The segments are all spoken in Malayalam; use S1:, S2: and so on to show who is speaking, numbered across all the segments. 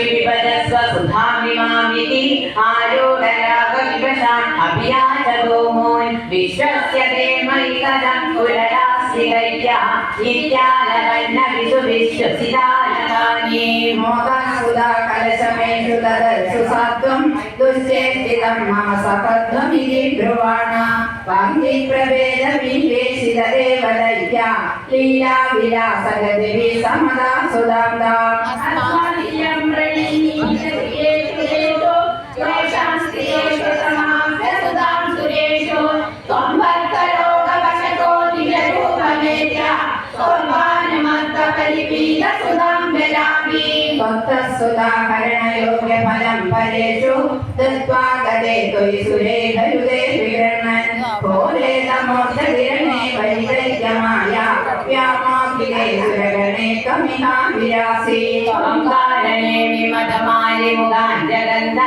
S1: क्षिपिपदस्व सुधामिमामिति आयोडरागविवशान् अभियाचगोमोन् विश्वस्य ते मयि कथं कुलरास्तिदैत्यः नित्यानगन्नविषु विश्वसिदानकानि मोद
S2: മോദനസുധാ കലശമേഷു തദർശു സത്വം ദുശ്ചേഷ്ടിതം മമ സപത്വമിതി ബ്രുവാണ വാഗ്ദി പ്രവേദ ഭക്തസുധാകരണയോഗ്യ ഫലം പരേഷു ദത്വാ ഗതേ ത്വയി സുരേഖയുതേ വികർണൻ ഭോലേതമോർദ്ധകിരണേ വൈദഗ്ധ്യമായ വ്യാമോഖിലേ സുരഗണേ ത്വമിഹാ വിരാസി
S1: ഓംകാരനെ വിമതമാലി മുഖാൻ ജഗന്ത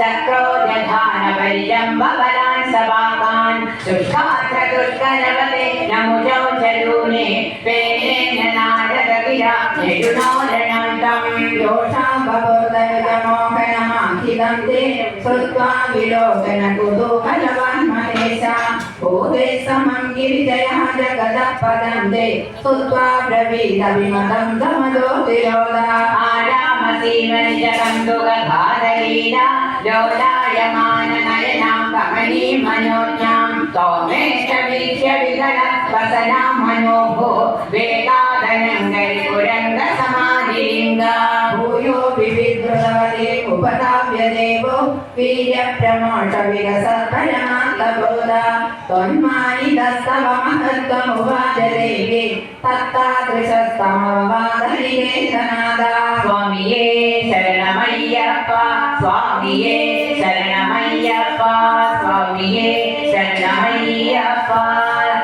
S1: ചക്രോ ജധാന പരിരംഭ ബലാൻ സഭാകാൻ ശുഷ്കാത്ര ദുഷ്കരവതേ നമുജോ ചലൂനെ പേനേ നാരദ
S2: ययुनालनान्तं दोषाम्बोदयमोहनमाखिलं ते श्रुत्वा विलोकनकुतूहलवान्महेशा ओदे समं गिरिजयः जगदपदं
S1: ते स्तुत्वा ब्रवीदविमतं गमदो विरोधा आरामसीवनिजगं दुगधारलीला लोलायमाननयनां कमनीमनोज्ञा మనోభో వేదాదనంగరిపురంగ సమాధిలింగ భూయో
S2: వివిధృతవదే ఉపతావ్యదేవో వీర్య ప్రమోష విరస పరమాంతబోధ తొన్మాని దస్తవ మహత్వమువాద దేవి తత్తాదృశస్తమవాదలియే
S1: సనాద స్వామియే శరణమయ్యప్ప స్వామియే శరణమయ్యప్ప స్వామియే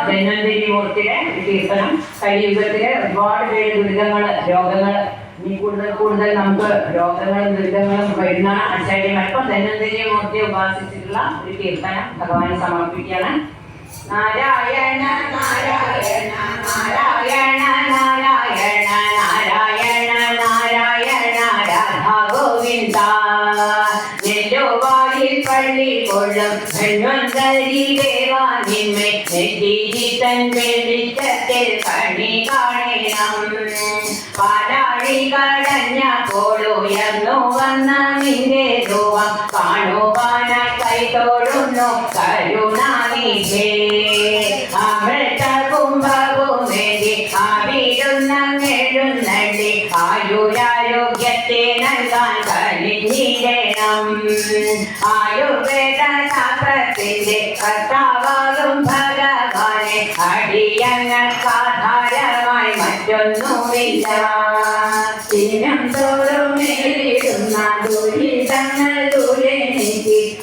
S1: ധന്വന്തരി മൂർത്തിയുടെ കീർത്തനം കലിയുഗത്തിലെ ഒരുപാട് പേര് ദുരിതങ്ങൾ രോഗങ്ങൾ. ഇനി കൂടുതൽ കൂടുതൽ നമുക്ക് രോഗങ്ങളും ദുരിതങ്ങളും വരുന്ന അക്ഷയം അല്പം ധന്വന്തരി മൂർത്തിയെ ഉപാസിച്ചിട്ടുള്ള ഒരു കീർത്തനം ഭഗവാൻ സമർപ്പിക്കുകയാണ്. നാരായണ നാരായണ നാരായണ നാരായണ നാരായണ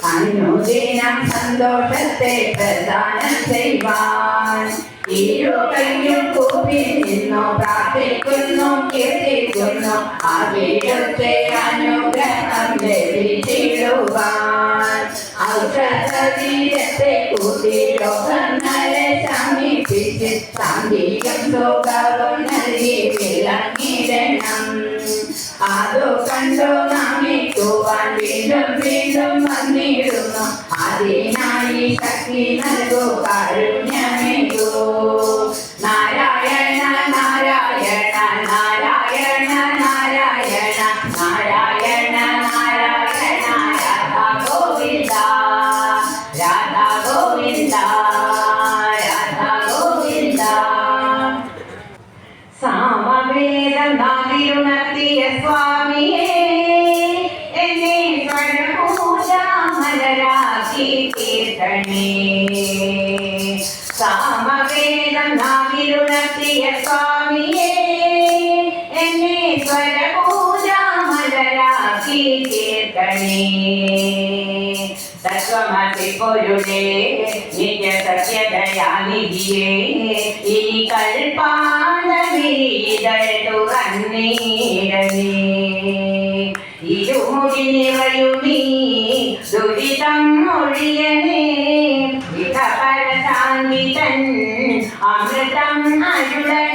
S2: അനുദിനം സന്തോഷത്തെ പ്രദാനം ചെയ്യുവാൻ. ഇരുകൈയും കൂപ്പി നിന്നു പ്രാർത്ഥിക്കുന്നു കീർത്തിക്കുന്നു അവിടുത്തെ അനുഗ്രഹം ലഭിച്ചിടുവാൻ ഔഷധീരത്തെ കൂട്ടി രോഗങ്ങളെ സമീപിച്ച് ശാന്തിയും സുഖവും നൽകി വിളങ്ങിടണം. അതു കണ്ടോ നമിക്കുവാൻ വീണ്ടും വീണ്ടും വന്നിടുന്നു. അതിനായി ശക്തി നൽകൂ കാരുണ്യമേകൂ. നാരായണ തീർക്കണേ സാമവേദം നാവിലുണർത്തിയ സ്വാമിയേ എന്നെ സ്വരപൂജാമലരാക്കി തീർക്കണേ തത്വമസി പൊരുളേ നിത്യ സത്യദയാനിധിയേ ഈ കൽപ്പാന്തമീതൾ തുറന്നീടനേ ഇരുമുടി നിറയുമീ ദുരിതം ഒഴിയണേ
S1: amritam ayulai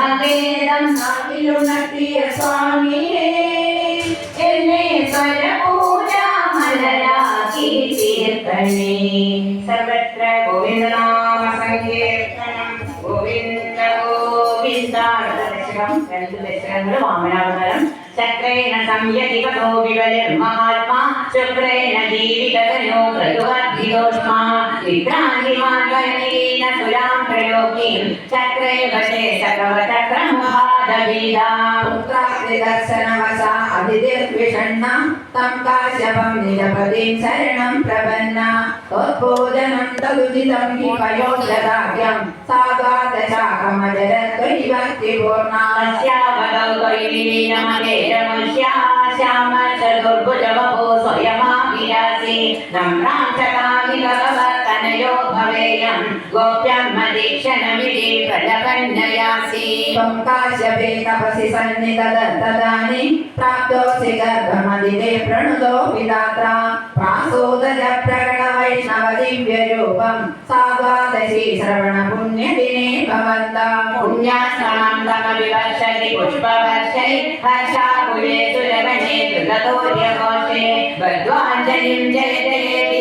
S1: സാമവേദം നാവിലുണർത്തിയ സ്വാമിയേ എന്നെ സ്വരപൂജാമലരാക്കി തീർക്കണേ. സർവത്ര ഗോവിന്ദനാമ സങ്കീർത്തനം. ഗോവിന്ദ ഗോവിന്ദ ദശകം രണ്ട് ദശകങ്ങൾ വാമനാവതാരം. ചക്രേണ शुभ्रेण जीविततयो क्रतुवद्भियोष्मा विक्रान्तिमाङ्गलीन सुरां प्रयोगीं चक्रे वशे सकवचक्रमुहादवीरा पुत्राश्रिदर्शनवसा अभिदिर्विषण्णा
S2: तं काश्यपं निजपतिं शरणं प्रपन्ना तोत्पोजनं तदुचितं हि पयोजदाख्यं सा द्वादशाकमजरत्वयि भक्तिपूर्णा तस्या
S1: वदौ त्वयि नमने रमस्या श्याम च दुर्भुजवम् నమ్రాంచకాలి భగవతనయో భావేయం గోప్యమ్మదీక్షణమిది ప్రజపన్యయాసి
S2: కాశ్యపే తపసి సన్నిదద తదాని ప్రాప్తోసి గర్భమదిదే ప్రణుదో విధాత్ర ప్రాసోదజ ప్రకట వైష్ణవ దివ్య రూపం సాద్వాదశి శ్రవణ పుణ్య
S1: దినే భవంత పుణ్యాశ్రమం తమ వివర్షతి పుష్పవర్షై హర్షాకులే సురమణే సుగతోర్యకోశే భద్వాంజలిం జయతే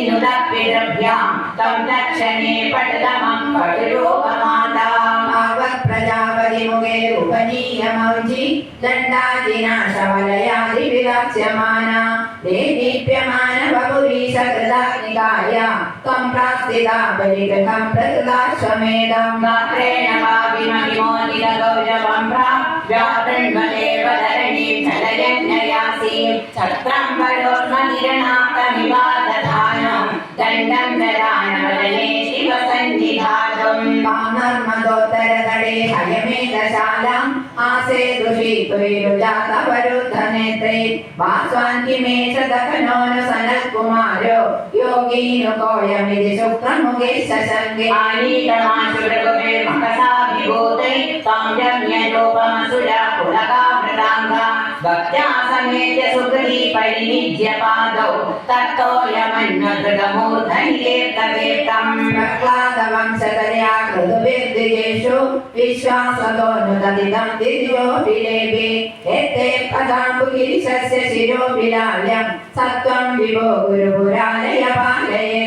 S1: नुदपिरभ्यां तं दक्षिणे पटदमं पटलोकमाताम्।
S2: आवत् प्रजापतिमुखे उपनीयमौजि दण्डादिनाशवलयादिविराज्यमाना देदीप्यमान बभुवि सकृदानिकाया त्वं प्रास्थिता बलिगृहं प्रकृता समेदं
S1: गात्रेण वाविमहिमोदितगौरवं प्रा व्यातृण्वदेव धरणीं चलयन्नयासीं छत्रं परोर्मनिरणाप्तमिवा दधाना दण्डं ददानवदने शिवसन्निधातुम्।
S2: मानर्मदोत्तरतले हयमेधशालाम् आसेदृशी त्वैरुजातवरुद्धनेत्रे वास्वान्तिमेषदकनोनुसनत्कुमारो योगीनुकोऽयमिति शुक्रमुखे शशङ्गे
S1: आनीतमाशुरगुमे मकसाभिभूतै सौजन्यलोपमसुजा पुलकामृताङ्गा भक्त्यासमेत्य सुग्रीपरिनिज्यपादौ तत्तो यमन्नदमूर्धन्येतवेत्तम्
S2: प्रह्लादवंशतया कृतुभिर्द्विजेषु विश्वासतो नुददिदं दिव्योऽभिलेभे यत्ते पदाम्बुगिरिशस्य शिरोभिलाल्यं सत्त्वं विभो गुरुपुरालय
S1: पालये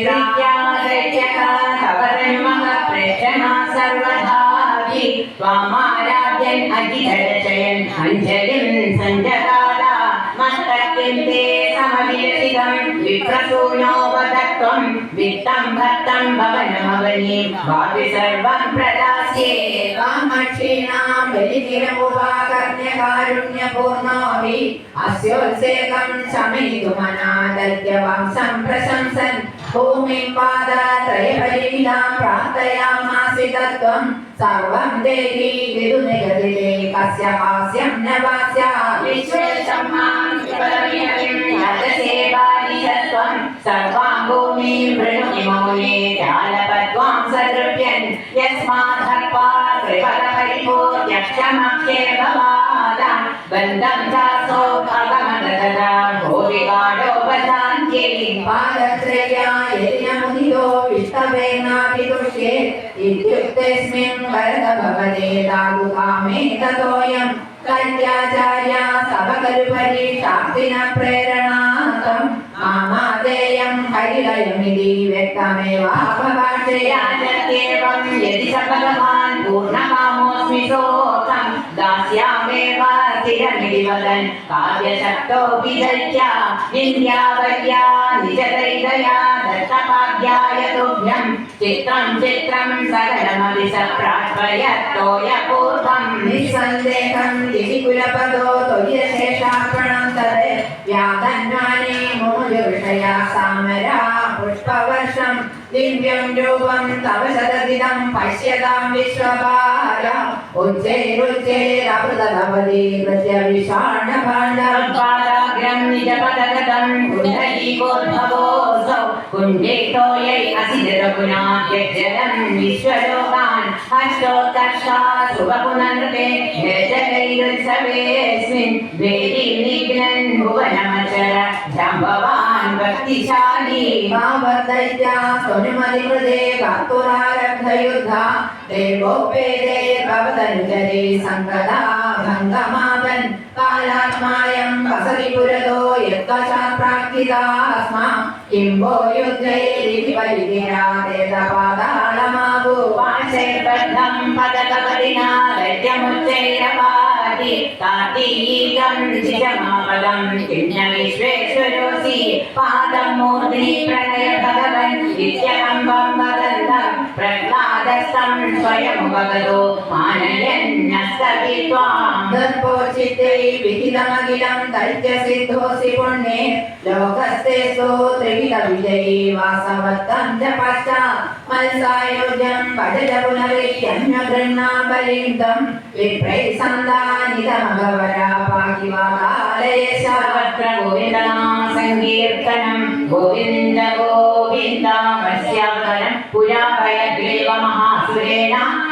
S1: सर्वदा വാമാരാധ്യൻ അജിതരചയൻ അഞ്ജലിം സഞ്ജകാല മസ്തക്കിൻ തേ സമവിരസിതം समविरसितं विप्रसूनो वदत्वं वित्तं भक्तं भवनमवनीं भावि सर्वं प्रदास्ये
S2: कामक्षीणां बलिगिरमुपाकर्ण्यकारुण्यपूर्णोऽपि अस्योत्सेकं शमयितुमनादद्यवां सम्प्रशंसन् भूमिं पादत्रयपरिमितां प्रार्थयामासि तत्त्वं सर्वं देवी विदुनिगदिते कस्य हास्यं न वास्या
S1: यस्मात् हत्वा त्रिपदपरिपूर्त्यक्षमक्षेमवादां बन्धं चासो भगमददा भोविगाढोपशान्त्यै
S2: पादत्रया यज्ञमुदितो विष्टवेनापि तुष्ये इत्युक्तेऽस्मिन् वरद भवते दागुकामे ततोऽयं कल्याचार्या सभ खलु परीक्षार्थिन प्रेरणार्थं मामादेयं हरिलयमिति व्यक्तमेवापभाषया
S1: याजत्येवं यदि सफलवान् पूर्णकामोऽस्मि सोऽहं दास्यामेव स्थिरमिति वदन् काव्यशक्तोऽपि दैत्या विन्द्यावल्या निजदैदया समाध्यायतुभ्यं चित्रं चित्रं सकलमभिसप्रापयतो यपूर्वं निःसन्देहं
S2: यदि कुलपदो तुल्यशेषार्पणं तद् व्याधन्वाने मोहविषया सामरा पुष्पवर्षं दिव्यं रूपं तव सददिदं पश्यतां विश्वभार उच्चैरुच्चैरमृतभवति कृत्यविषाणभाण्डम्
S1: पादाग्रं निजपदगतं कुण्डलीकोद्भवोऽसौ कुण्डेतोयै असिरगुणात्यजलं विश्वलोकान् हस्तोत्कर्षा शुभपुनर्ते निर्जलैरुत्सवेऽस्मिन् वेदीं निघ्नन् भुवनमचर जम्बवान् भक्तिशाली
S2: भावदैत्या स्वनुमतिकृते भक्तुरारब्धयुद्धा देवोपेदे भवदनुजरे सङ्गदा भङ्गमापन् कालात्मायं वसति पुरतो यत्त्वशात् प्रार्थिता स्म किं वो युद्धैरिति परिगिरादेतपादाळमाभू
S1: वाशैर्बद्धं पदकपरिणा दैत्यमुच्चैरवादि കാതി പാദം ഭഗവൻ പ്രഹ്ലാദസ്തം സ്വയം വകതോ
S2: മാനയന്യസ്തോചിതൈവിഹിതമഖിലം ദൈത്യസിദ്ധോസി പുണ്യേ ലോകസ്തേ സോ ത്രിവിധ വിജയേ വാസവത്തം ച പശ്ചാ മത്സായോജം ഭജത പുനരയ്യന്യഗൃണ്ണാബലിന്ദം വിപ്രൈ സന്താനിതമഭവരാ പാകി വാകാലയ സർവത്ര ഗോവിന്ദനാമ സങ്കീർത്തനം ഗോവിന്ദ
S1: ഗോവിന്ദാമസ്യാകരം പുരാപയ सङ्कीर्तनं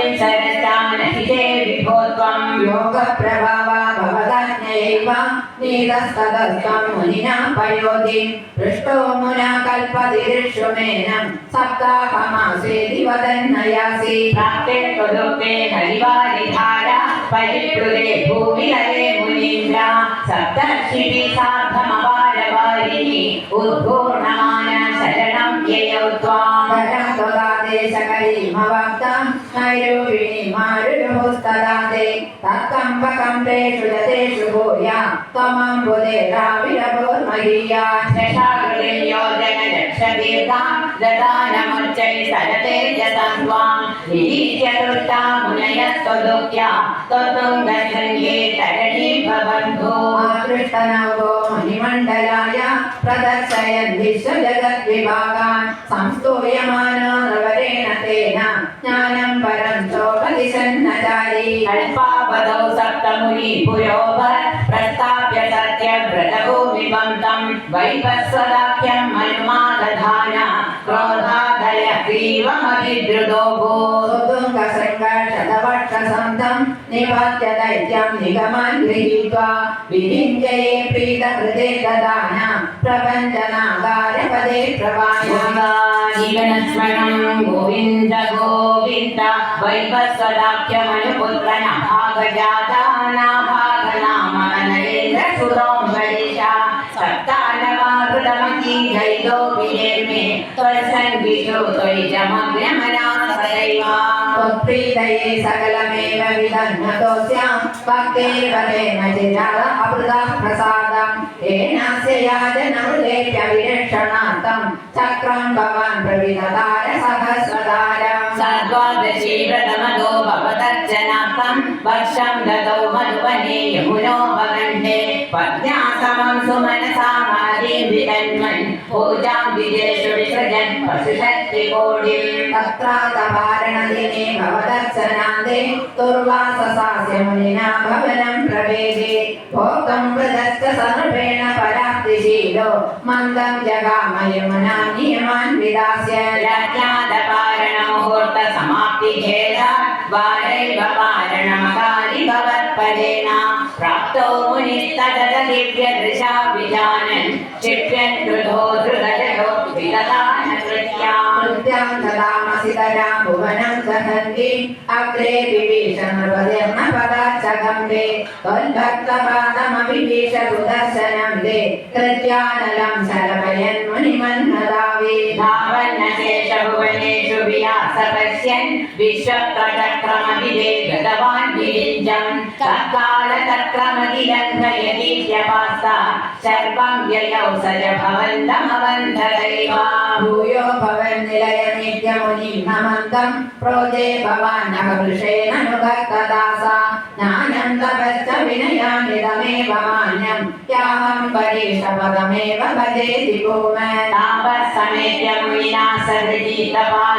S1: वाप्यं सरश्चानहिते विभो त्वम्
S2: योगप्रभावा भवदाज्ञयैव नीतस्ततस्त्वं मुनिना पयोधिं पृष्टो मुना कल्पति दृश्युमेनं सप्ताहमासेति वदन्नयासि
S1: प्राप्ते त्वदुक्ते हरिवारिधारा परिप्लुरे भूमिलये मुनीन्द्र सप्तर्षिभिः सार्धमवारवारिः उद्घूर्णमान शरणं ययौ त्वाम्
S2: परं त्वदादेशकरीमवक्तं नैरूपिणीमारुरुस्तदाते तत्कम्पकम्पेषु दतेषु भूया त्वमम्बुदे द्राविडभूर्महीया
S1: शशाकृतिं योजनदक्षदीर्घां ददानमुच्चै सरते जतं त्वां निरीच्यतुष्टा मुनयस्त्वदुक्त्या त्वतुङ्गसङ्गे तरणीं भवन्तो
S2: आकृष्टनवो मणिमण्डलाय प्रदर्शयन् विश्वजगद्विभागान् संस्तूयमानो नवरेण तेन ज्ञानं परं चकारी
S1: अल्पापदौ सप्तमुनि पुरोभर प्रस्ताप्य सत्यव्रतभूमिमं तं वैपस्वदाख्यं मन्मादधान क्रोधादय
S2: ग्रीवमभिद्रुतो भूतुङ्गशृङ्गशतवक्षसन्तं निपात्यदैत्यं निगमान् गृहीत्वा विलिञ्जये प्रीतकृते ददान प्रपञ्चनागारपदे
S1: प्रवायस्मरणं गोविन्द गोविन्द वैवस्वदाख्यमनुपुत्रनभागजातानाभागनामनरेन्द्र सुरों गणेशा सप्तानवाकृतमकी जयितो विनिर्मे त्वसङ्गीतो त्वयि जमग्नमना
S2: त्वत्प्रीतये सकलमेव विदन्नतोऽस्यां भक्तेर्वरेण जिनाद अमृतां प्रसादं येनास्य याजनमृतेऽप्यविरक्षणार्थं चक्रं भवान् प्रविदतार सहस्रतारं
S1: सर्वादशी प्रथमदो वचनार्थं वर्षं ददौ मधुवने यमुनोपकण्ठे पद्यासमं सुमनसा मालीं विदन्वन् पूजां विदेषु विसृजन् पशुशक्तिकोटिं।
S2: तत्रातपारणदिने भवदर्शनादे तुर्वाससास्य मुनिना भवनं प्रवेदे। भोगं प्रदत्त सर्वेण पराप्तिशीलो मन्दं जगामयमुना नियमान् विदास्य
S1: रज्ञादपारणमुहूर्तसमाप्तिखेदात् वारैव पारणमकारि भवत्पदेन प्राप्तो मुनिस्ततत दिव्यदृशा विजानन् क्षिप्यन् कृतो धृतजयो
S2: विगतानकृत्यां ददामसि तदां भुवनं सहन्ति अग्रे विभीषणपदं पदाचकं ते त्वद्भक्तपादमभिभीषदुदर्शनं ते कृत्यानलं सरपयन् मुनिमन्नदावे।
S1: धावन्न शेषभुवने वियास पश्यन् विश्वक्रचक्रमभिदे गतवान् विरिञ्जम् तत्कालचक्रमतिलङ्घयतीत्यपास्ता सर्वं व्ययौ सज भवन्तमवन्धदैव
S2: भूयो भवन्निलयमेत्यमुनिं नमन्तं प्रोजे भवानहवृषेण नुभक्तदासा ज्ञानं तपश्च विनयामिदमेव मान्यं याहं परेशपदमेव भजेति भूमन्
S1: तापस्समेत्य मुनिना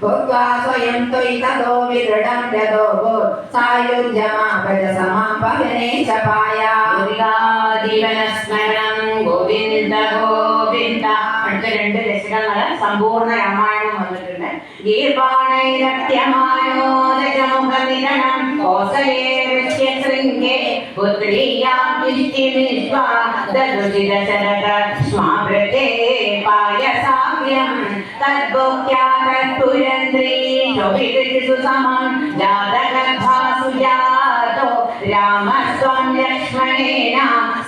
S2: भूत्वा स्वयं त्वयि ततो विदृढं यतो सायुज्यमापज समापवने च पाया
S1: ജീവനസ്മരണം ഗോവിന്ദ ഗോവിന്ദ അടുത്ത രണ്ട് രചനകള് സമ്പൂർണ്ണ രാമായണം വന്നിട്ടുണ്ട് ഗീർവാണൈരക്യമാനോദജമുഖനിരണം കോസലേ ശൃംഗേ പുത്രീയാം ഇഷ്ടിമിഷ്വാ ദരുചിതശരക സ്മാഭൃതേ പായസാഗ്യം तद्भोक्त्याकत्पुरन्द्रे सुसमं जातगर्भासुजातो रामः स्वं लक्ष्मणेन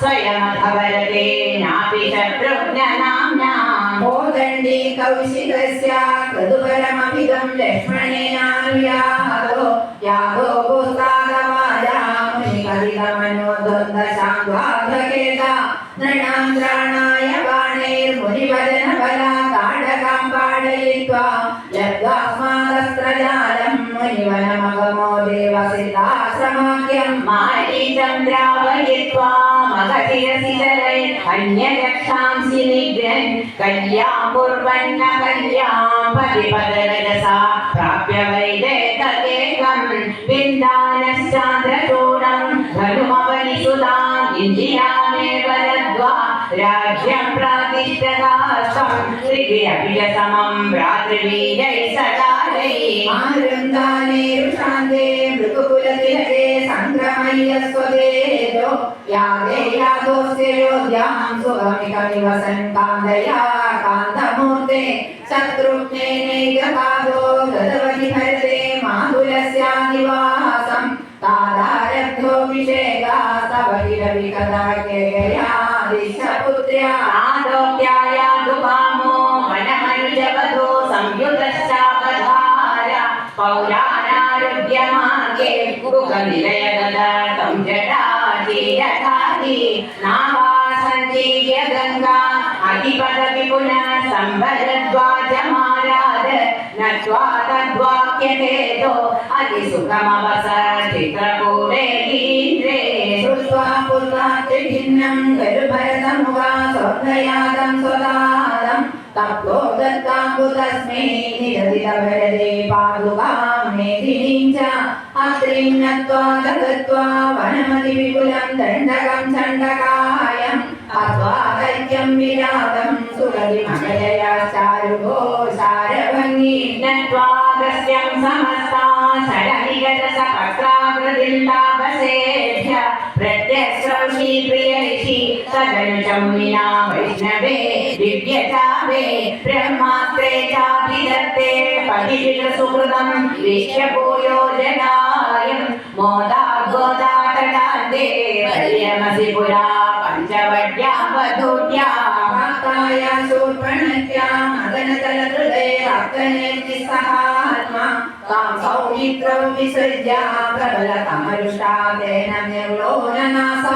S1: स्वयमथवरतेनापि शत्रुघ्ननाम्ना
S2: मोदण्डी कौशिकस्य कृदुपरमभिगं लक्ष्मणेनानुयाहतो यादो गोस्तागवायामुनिकलितमनो द्वन्द्वशाङ्घ्वा पाडयित्वा लब्ध्वास्मादस्त्रजालं मुनिवनमगमो देवसिद्धाश्रमाख्यम्
S1: मारीचन्द्रावयित्वा मगधिरसितरै अन्यरक्षांसि निग्रन् कल्यां कुर्वन्न कल्यां पतिपदरजसा प्राप्य वैदेककेकं विन्दानश्चान्द्रचूडं धनुमवनिसुताम् इन्द्रियामेव लब्ध्वा రాజ్యం ప్రాతిష్టరాష్టం శ్రీ అభిజసమం రాత్రివీరై సదారై మారుందానేరు
S2: శాంతే మృగకుల తిలకే సంగ్రమయ్య స్వదేదో యాదే యాదోస్తే యోధ్యాం సుగమికమివ సంకాందయా కాంతమూర్తే శత్రుఘ్నేనైక పాదో గదవతి హరితే మాధులస్యానివాసం
S1: तादारब्धोऽभिषेका तव विरविकदा केया पौराणारुद्यमाके कुकनिलयगदातं जटाधीरधाधि नावासन्ति यगङ्गा अधिपदवि पुनः सम्भरद्वाजमाराध नत्वा तद्वाक्यहेतो अतिसुखमवस चित्रकूटे गिरीन्द्रे
S2: श्रुत्वा पुत्रात्रिभिन्नं गरुभरतमुगा स्वर्गयातं स्वदादं तप्तो दत्ताम्बुतस्मै निरदितभरदे पादुकां मेदिनीं च अत्रिं नत्वा दगत्वा वनमतिविपुलं दण्डकं चण्डकायं हत्वा दैत्यं विरातं सुरभिमकलया चारुभो सारभङ्गी
S1: नत्वागस्त्यं समस्ता षडनिगतसपत्राकृतिर्लाभसेभ्य प्रत्यस्रौषि प्रियऋषि तदनुजं विना वैष्णवे दिव्यचावे ब्रह्मास्त्रे चाभिदत्ते पतिविकृसुकृतं विश्वभूयो
S2: सौमित्रौ विसृज्य प्रबलतमरुषा तेन निर्लोलनासा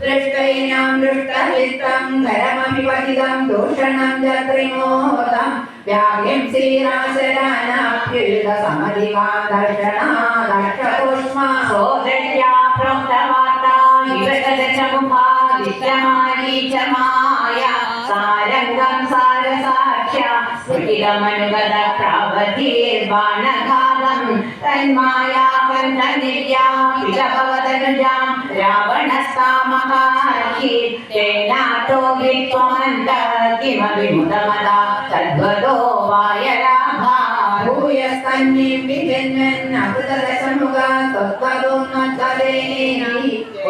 S2: दृष्टैनां दृष्टवित्तं घरमपि पतितं दूषणं च त्रिमोदं व्याघ्यं श्रीराशरानाभ्युदसमधिका दर्शना दक्षपुष्मा
S1: सोदर्या प्रोक्तवार्ता विवशदशमुखा विद्यमानी च माया सारङ्गं सारसाक्ष्या കുട്ടിലമനുഗത പ്രാവതീർബാണഘാതം തന്മായാ കണ്ട നിർയാഭവതനുജാം രാവണസ്താമകാഹി തേനാട്ടോ വിത്വാന്ത കിമവിമുദമദാ തദ്വദോ
S2: വായരാ ഭൂയസ്തന്നീം വിജന്മൻ അമൃതദശമുഖ സത്വതോന്നേ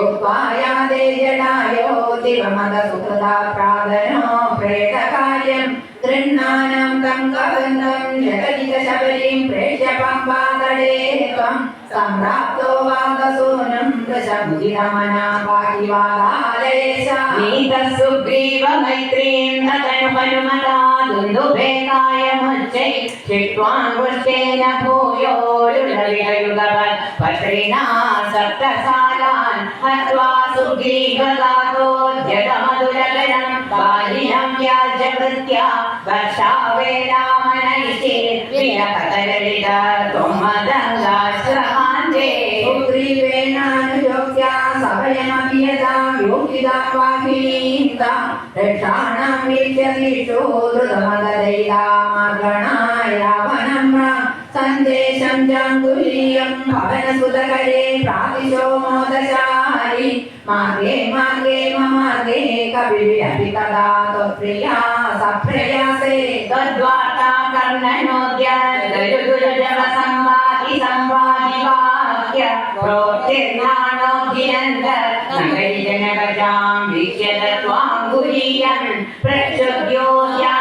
S2: ഉപ്പായാതെ ജടായോ ദിവമത സുഹൃതാ പ്രാതനോ പ്രേതകാര്യം തൃണ്ണാനം തങ്കബന്ധം ജഗതിക ശബരീം പ്രേക്ഷ്യ പമ്പാതടേ सम्प्राप्तो वादसूनं दशमुदिरमना पाहि वादालयेश
S1: नीतसुग्रीव मैत्रीं तदनु हनुमता दुन्दुभेकाय मुच्चै चित्वाङ्गुष्ठेन भूयो लुलविहयुगपत् पत्रिणा सप्तसालान् हत्वा सुग्रीवगातोद्यतमधुरगणं बालिनं व्याजकृत्या वर्षावेलामनैषे प्रियकतललित त्वमदङ्गाश्रमान्ते
S2: सुग्रीवेणानुयोग्या सभयमपि यदा योगिदा वाहिनीता रक्षाणां वीक्षतीषु धृतमददैलामगणाय रावणं सन्देशं जाङ्गुलीयं भवनसुतकरे प्रातिशो मोदशारि मार्गे मार्गे ममार्गे कविभिरपि तदा त्वत्प्रिया सप्रयासे
S1: तद्वार्ता कर्णनोद्य गरुदुर्जव संवादि संवादि वाक्य प्रोक्तिर्नाणोऽभिनन्द नगरिजनगजां वीक्ष्य दत्त्वाङ्गुलीयं प्रक्षुद्योद्यानमक्षक्षपणतनरन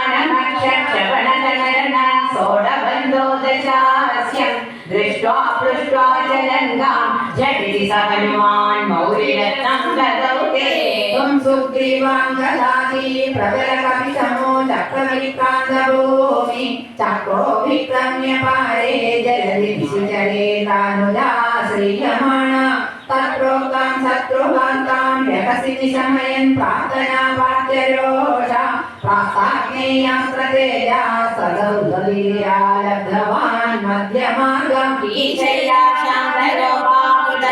S1: दृष्ट्वा पृष्ट्वा च लङ्कां झटिति स हनुमान् मौरिरत्नं ददौ ते।
S2: त्वं सुग्रीवां ददाति प्रबलकविसमो चक्रवलिकान्दभूमि चक्रो विक्रम्य पारे जलदिभिषु चरे तानुदा श्रीयमाणा तत्प्रोक्तां शत्रुवार्तां व्यकसि निशमयन् प्रार्थना वाच्यरोषा प्रास्ताग्नेयास्त्रतेजा सदौदलीया लब्धवान् मध्यमार्गम्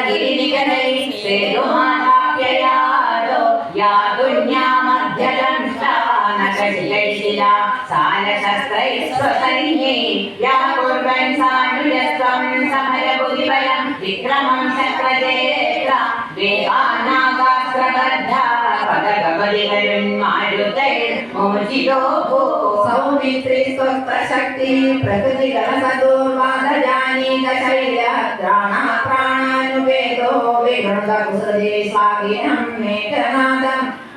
S1: गिरिनिकरैश्वेदुमादाप्ययादो यादुन्यामध्यदंष्टा नकशिलैशिला सालशस्त्रैः स्वसैन्ये व्याकुर्वन् सानुजस्त्वं समरबुधिबलं विक्रमं शक्रजेत्रा वेगानागास्त्रबद्धा पदकबलिकरुन्मारुतैर्मोचितो भू
S2: सौमित्री स्वस्तशक्ति प्रकृतिगणसदुर्वादजानीत शैलद्राणा प्राणानुवेदो विगणकुसृजे स्वागिनं मेघनादं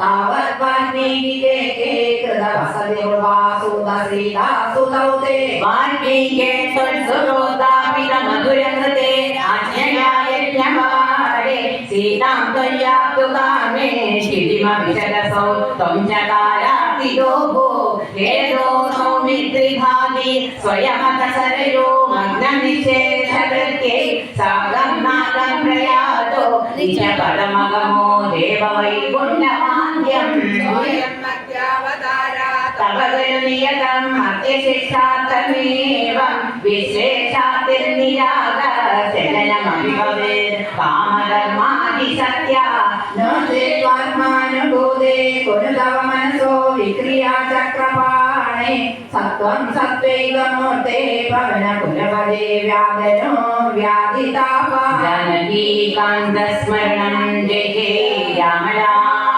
S2: तावद्वाल्मीकिके कृतवसदेववासुदसीदासुतौ ते वाल्मीके त्वत्सुरोदापि न मधुरन्धते। आज्ञया यज्ञवारे सीतां त्वय्याप्तुकामे। क्षितिमभिषदसौ
S1: त्वं चकारा ಪಿಡೋಗೋ ಏದೋ ಸೌಮಿತ್ರಿ ಭಾವಿ ಸ್ವಯಂ ಕಸರೆಯೋ ಮಗ್ನ ನಿಶೇಷಕ್ಕೆ ಸಾಗಂ ನಾಗಂ ಪ್ರಯಾತೋ ನಿಜ ಪರಮಗಮೋ ದೇವ ವೈಕುಂಠ ಮಾಧ್ಯಂ ಸ್ವಯಂ ಮಧ್ಯಾವತಾರಾ తవదనియతం అత్యశిక్షాతమేవం విశేషాతిర్నిరాగ శరణమవిభవే కామధర్మాది సత్య
S2: నో चेत्त्वात्मानुभूते कुरु तव मनसो विक्रिया चक्रपाणे सत्त्वं सत्त्वैकमूर्ते पवन कुलपदे व्याधनो व्याधितापा
S1: जानकीकान्तस्मरणं जय जय राम राम